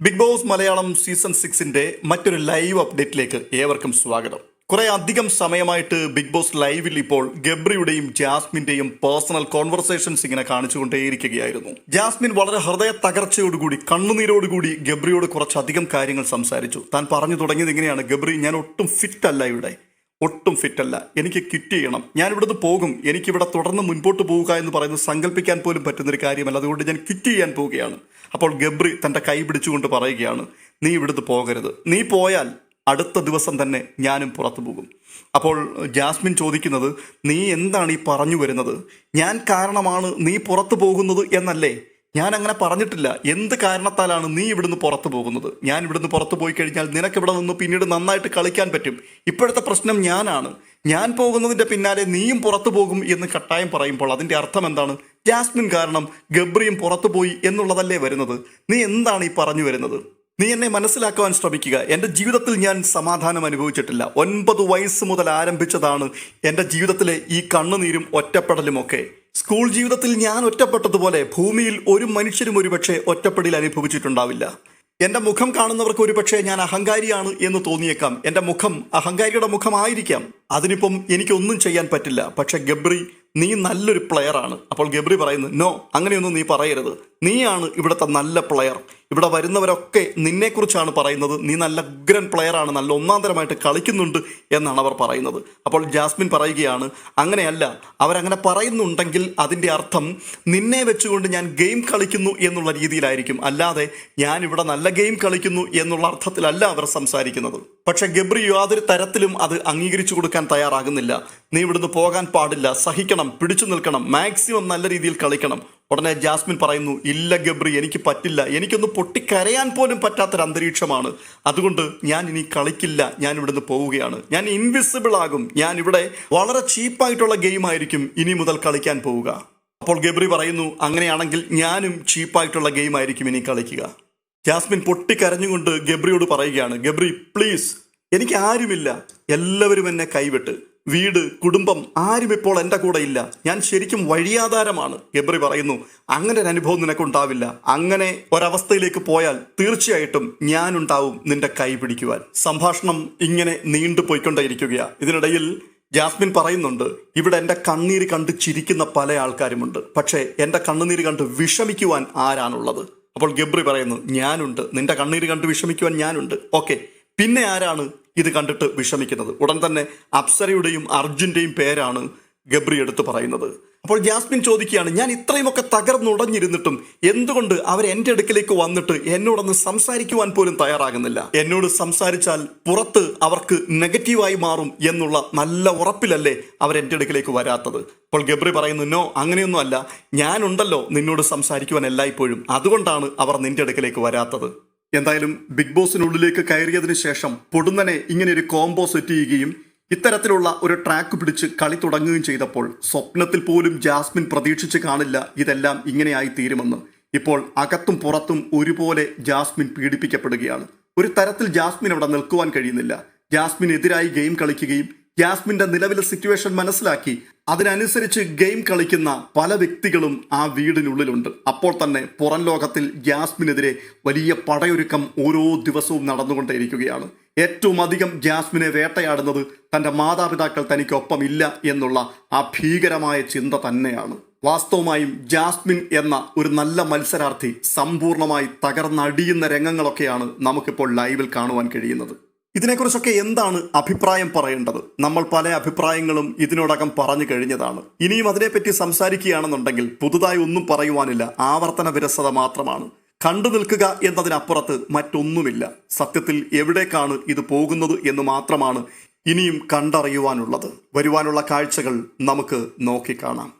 Big Boss Malayalam season സിക്സിന്റെ മറ്റൊരു live അപ്ഡേറ്റിലേക്ക് ഏവർക്കും സ്വാഗതം. കുറെ അധികം സമയമായിട്ട് ബിഗ് ബോസ് ലൈവിൽ ഇപ്പോൾ ഗബ്രിയുടെയും ജാസ്മിന്റെയും പേഴ്സണൽ കോൺവെർസേഷൻസ് ഇങ്ങനെ കാണിച്ചുകൊണ്ടേയിരിക്കുകയായിരുന്നു. ജാസ്മിൻ വളരെ ഹൃദയ തകർച്ചയോടുകൂടി കണ്ണുനീരോടുകൂടി ഗബ്രിയോട് കുറച്ചധികം കാര്യങ്ങൾ സംസാരിച്ചു. താൻ പറഞ്ഞു തുടങ്ങിയത് ഇങ്ങനെയാണ്. ഗബ്രി ഞാൻ ഒട്ടും ഫിറ്റ് അല്ല ഇവിടെ. ഒട്ടും ഫിറ്റല്ല. എനിക്ക് കിറ്റ് ചെയ്യണം ഞാൻ ഇവിടുന്ന് പോകും. എനിക്കിവിടെ തുടർന്ന് മുൻപോട്ട് പോവുക എന്ന് പറയുന്നത് സങ്കല്പിക്കാൻ പോലും പറ്റുന്നൊരു കാര്യമല്ല. അതുകൊണ്ട് ഞാൻ കിറ്റ് ചെയ്യാൻ പോവുകയാണ്. അപ്പോൾ ഗബ്രി തന്റെ കൈ പിടിച്ചുകൊണ്ട് പറയുകയാണ് നീ ഇവിടുന്ന് പോകരുത്. നീ പോയാൽ അടുത്ത ദിവസം തന്നെ ഞാനും പുറത്തു പോകും. അപ്പോൾ ജാസ്മിൻ ചോദിക്കുന്നത് നീ എന്താണ് ഈ പറഞ്ഞു വരുന്നത്? ഞാൻ കാരണമാണ് നീ പുറത്തു പോകുന്നത് എന്നല്ലേ? ഞാൻ അങ്ങനെ പറഞ്ഞിട്ടില്ല. എന്ത് കാരണത്താലാണ് നീ ഇവിടുന്ന് പുറത്തു പോകുന്നത്? ഞാൻ ഇവിടുന്ന് പുറത്തു പോയി കഴിഞ്ഞാൽ നിനക്ക് ഇവിടെ നിന്ന് പിന്നീട് നന്നായിട്ട് കളിക്കാൻ പറ്റും. ഇപ്പോഴത്തെ പ്രശ്നം ഞാനാണ്. ഞാൻ പോകുന്നതിന്റെ പിന്നാലെ നീയും പുറത്തു പോകും എന്ന് കട്ടായം പറയുമ്പോൾ അതിന്റെ അർത്ഥം എന്താണ്? ജാസ്മിൻ കാരണം ഗബ്രിയും പുറത്തു പോയി എന്നുള്ളതല്ലേ വരുന്നത്? നീ എന്താണ് ഈ പറഞ്ഞു വരുന്നത്? നീ എന്നെ മനസ്സിലാക്കുവാൻ ശ്രമിക്കുക. എന്റെ ജീവിതത്തിൽ ഞാൻ സമാധാനം അനുഭവിച്ചിട്ടില്ല. ഒൻപത് വയസ്സ് മുതൽ ആരംഭിച്ചതാണ് എന്റെ ജീവിതത്തിലെ ഈ കണ്ണുനീരും ഒറ്റപ്പെടലുമൊക്കെ. സ്കൂൾ ജീവിതത്തിൽ ഞാൻ ഒറ്റപ്പെട്ടതുപോലെ ഭൂമിയിൽ ഒരു മനുഷ്യരും ഒരുപക്ഷെ ഒറ്റപ്പെടിൽ അനുഭവിച്ചിട്ടുണ്ടാവില്ല. എന്റെ മുഖം കാണുന്നവർക്ക് ഒരുപക്ഷെ ഞാൻ അഹങ്കാരിയാണ് എന്ന് തോന്നിയേക്കാം. എന്റെ മുഖം അഹങ്കാരിയുടെ മുഖമായിരിക്കാം. അതിനിപ്പം എനിക്കൊന്നും ചെയ്യാൻ പറ്റില്ല. പക്ഷെ ഗബ്രി നീ നല്ലൊരു പ്ലെയറാണ് അപ്പോൾ ഗബ്രി പറയുന്നു നോ അങ്ങനെയൊന്നും നീ പറയരുത്. നീയാണ് ഇവിടുത്തെ നല്ല പ്ലെയർ ഇവിടെ വരുന്നവരൊക്കെ നിന്നെക്കുറിച്ചാണ് പറയുന്നത്. നീ നല്ല ഉഗ്രൻ പ്ലെയറാണ് നല്ല ഒന്നാം തരമായിട്ട് കളിക്കുന്നുണ്ട് എന്നാണ് അവർ പറയുന്നത്. അപ്പോൾ ജാസ്മിൻ പറയുകയാണ് അങ്ങനെയല്ല. അവരങ്ങനെ പറയുന്നുണ്ടെങ്കിൽ അതിന്റെ അർത്ഥം നിന്നെ വെച്ചുകൊണ്ട് ഞാൻ ഗെയിം കളിക്കുന്നു എന്നുള്ള രീതിയിലായിരിക്കും. അല്ലാതെ ഞാൻ ഇവിടെ നല്ല ഗെയിം കളിക്കുന്നു എന്നുള്ള അർത്ഥത്തിലല്ല അവർ സംസാരിക്കുന്നത്. പക്ഷെ ഗബ്രി യാതൊരു തരത്തിലും അത് അംഗീകരിച്ചു കൊടുക്കാൻ തയ്യാറാകുന്നില്ല. നീ ഇവിടുന്ന് പോകാൻ പാടില്ല. സഹിക്കണം പിടിച്ചു നിൽക്കണം. മാക്സിമം നല്ല രീതിയിൽ കളിക്കണം. ഉടനെ ജാസ്മിൻ പറയുന്നു ഇല്ല ഗബ്രി എനിക്ക് പറ്റില്ല. എനിക്കൊന്ന് പൊട്ടിക്കരയാൻ പോലും പറ്റാത്തൊരു അന്തരീക്ഷമാണ്. അതുകൊണ്ട് ഞാൻ ഇനി കളിക്കില്ല. ഞാൻ ഇവിടുന്ന് പോവുകയാണ്. ഞാൻ ഇൻവിസിബിൾ ആകും. ഞാൻ ഇവിടെ വളരെ ചീപ്പായിട്ടുള്ള ഗെയിം ആയിരിക്കും ഇനി മുതൽ കളിക്കാൻ പോവുക. അപ്പോൾ ഗബ്രി പറയുന്നു അങ്ങനെയാണെങ്കിൽ ഞാനും ചീപ്പായിട്ടുള്ള ഗെയിം ആയിരിക്കും ഇനി കളിക്കുക. ജാസ്മിൻ പൊട്ടിക്കരഞ്ഞുകൊണ്ട് ഗബ്രിയോട് പറയുകയാണ് ഗബ്രി പ്ലീസ് എനിക്ക് ആരുമില്ല. എല്ലാവരും എന്നെ കൈവിട്ട്. വീട് കുടുംബം ആരും ഇപ്പോൾ എന്റെ കൂടെ ഇല്ല. ഞാൻ ശരിക്കും വഴിയാധാരമാണ് എബ്രി പറയുന്നു. അങ്ങനെ ഒരു അനുഭവം നിനക്കുണ്ടാവില്ല. അങ്ങനെ ഒരവസ്ഥയിലേക്ക് പോയാൽ തീർച്ചയായിട്ടും ഞാനുണ്ടാവും നിന്റെ കൈ പിടിക്കുവാൻ. സംഭാഷണം ഇങ്ങനെ നീണ്ടു പോയിക്കൊണ്ടേയിരിക്കുകയാണ് ഇതിനിടയിൽ ജാസ്മിൻ പറയുന്നുണ്ട് ഇവിടെ എന്റെ കണ്ണീര് കണ്ട് ചിരിക്കുന്ന പല ആൾക്കാരുമുണ്ട്. പക്ഷേ എന്റെ കണ്ണുനീര് കണ്ട് വിഷമിക്കുവാൻ ആരാണുള്ളത്? അപ്പോൾ ഗബ്രി പറയുന്നു ഞാനുണ്ട്. നിന്റെ കണ്ണീര് കണ്ട് വിഷമിക്കുവാൻ ഞാനുണ്ട്. ഓക്കെ. പിന്നെ ആരാണ് ഇത് കണ്ടിട്ട് വിഷമിക്കുന്നത്. ഉടൻ തന്നെ അപ്സരയുടെയും അർജുന്റെയും പേരാണ് ഗബ്രി എടുത്ത് പറയുന്നത്. അപ്പോൾ ജാസ്മിൻ ചോദിക്കുകയാണ് ഞാൻ ഇത്രയുമൊക്കെ തകർന്നുടഞ്ഞിരുന്നിട്ടും എന്തുകൊണ്ട് അവർ എന്റെ അടുക്കിലേക്ക് വന്നിട്ട് എന്നോടൊന്ന് സംസാരിക്കുവാൻ പോലും തയ്യാറാകുന്നില്ല? എന്നോട് സംസാരിച്ചാൽ പുറത്ത് അവർക്ക് നെഗറ്റീവായി മാറും എന്നുള്ള നല്ല ഉറപ്പിലല്ലേ അവർ എന്റെ അടുക്കിലേക്ക് വരാത്തത്? അപ്പോൾ ഗബ്രി പറയുന്നു നോ അങ്ങനെയൊന്നും അല്ല. ഞാനുണ്ടല്ലോ നിന്നോട് സംസാരിക്കുവാൻ എല്ലായ്പ്പോഴും. അതുകൊണ്ടാണ് അവർ നിന്റെ അടുക്കിലേക്ക് വരാത്തത്. എന്തായാലും ബിഗ് ബോസിനുള്ളിലേക്ക് കയറിയതിനു ശേഷം പൊടുന്നനെ ഇങ്ങനെ ഒരു കോംബോ സെറ്റ് ചെയ്യുകയും ഇത്തരത്തിലുള്ള ഒരു ട്രാക്ക് പിടിച്ച് കളി തുടങ്ങുകയും ചെയ്തപ്പോൾ സ്വപ്നത്തിൽ പോലും ജാസ്മിൻ പ്രതീക്ഷിച്ച് കാണില്ല ഇതെല്ലാം ഇങ്ങനെയായി തീരുമെന്ന്. ഇപ്പോൾ അകത്തും പുറത്തും ഒരുപോലെ ജാസ്മിൻ പീഡിപ്പിക്കപ്പെടുകയാണ്. ഒരു തരത്തിൽ ജാസ്മിൻ അവിടെ നിൽക്കുവാൻ കഴിയുന്നില്ല. ജാസ്മിൻ ജാസ്മിനെതിരായി ഗെയിം കളിക്കുകയും ജാസ്മിന്റെ നിലവിലെ സിറ്റുവേഷൻ മനസ്സിലാക്കി. അതിനനുസരിച്ച് ഗെയിം കളിക്കുന്ന പല വ്യക്തികളും ആ വീടിനുള്ളിലുണ്ട്. അപ്പോൾ തന്നെ പുറം ലോകത്തിൽ ജാസ്മിനെതിരെ വലിയ പടയൊരുക്കം ഓരോ ദിവസവും നടന്നുകൊണ്ടേയിരിക്കുകയാണ്. ഏറ്റവും അധികം ജാസ്മിനെ വേട്ടയാടുന്നത് തന്റെ മാതാപിതാക്കൾ തനിക്കൊപ്പം ഇല്ല എന്നുള്ള ആ ഭീകരമായ ചിന്ത തന്നെയാണ്. വാസ്തവമായും ജാസ്മിൻ എന്ന ഒരു നല്ല മത്സരാർത്ഥി സമ്പൂർണമായി തകർന്നടിയുന്ന രംഗങ്ങളൊക്കെയാണ് നമുക്കിപ്പോൾ ലൈവിൽ കാണുവാൻ കഴിയുന്നത്. ഇതിനെക്കുറിച്ചൊക്കെ എന്താണ് അഭിപ്രായം പറയേണ്ടത്? നമ്മൾ പല അഭിപ്രായങ്ങളും ഇതിനോടകം പറഞ്ഞു കഴിഞ്ഞതാണ്. ഇനിയും അതിനെപ്പറ്റി സംസാരിക്കുകയാണെന്നുണ്ടെങ്കിൽ പുതുതായി ഒന്നും പറയുവാനില്ല. ആവർത്തന വിരസത മാത്രമാണ്. കണ്ടു നിൽക്കുക എന്നതിനപ്പുറത്ത് മറ്റൊന്നുമില്ല. സത്യത്തിൽ എവിടേക്കാണ് ഇത് പോകുന്നത് എന്ന് മാത്രമാണ് ഇനിയും കണ്ടറിയുവാനുള്ളത്. വരുവാനുള്ള കാഴ്ചകൾ നമുക്ക് നോക്കിക്കാണാം.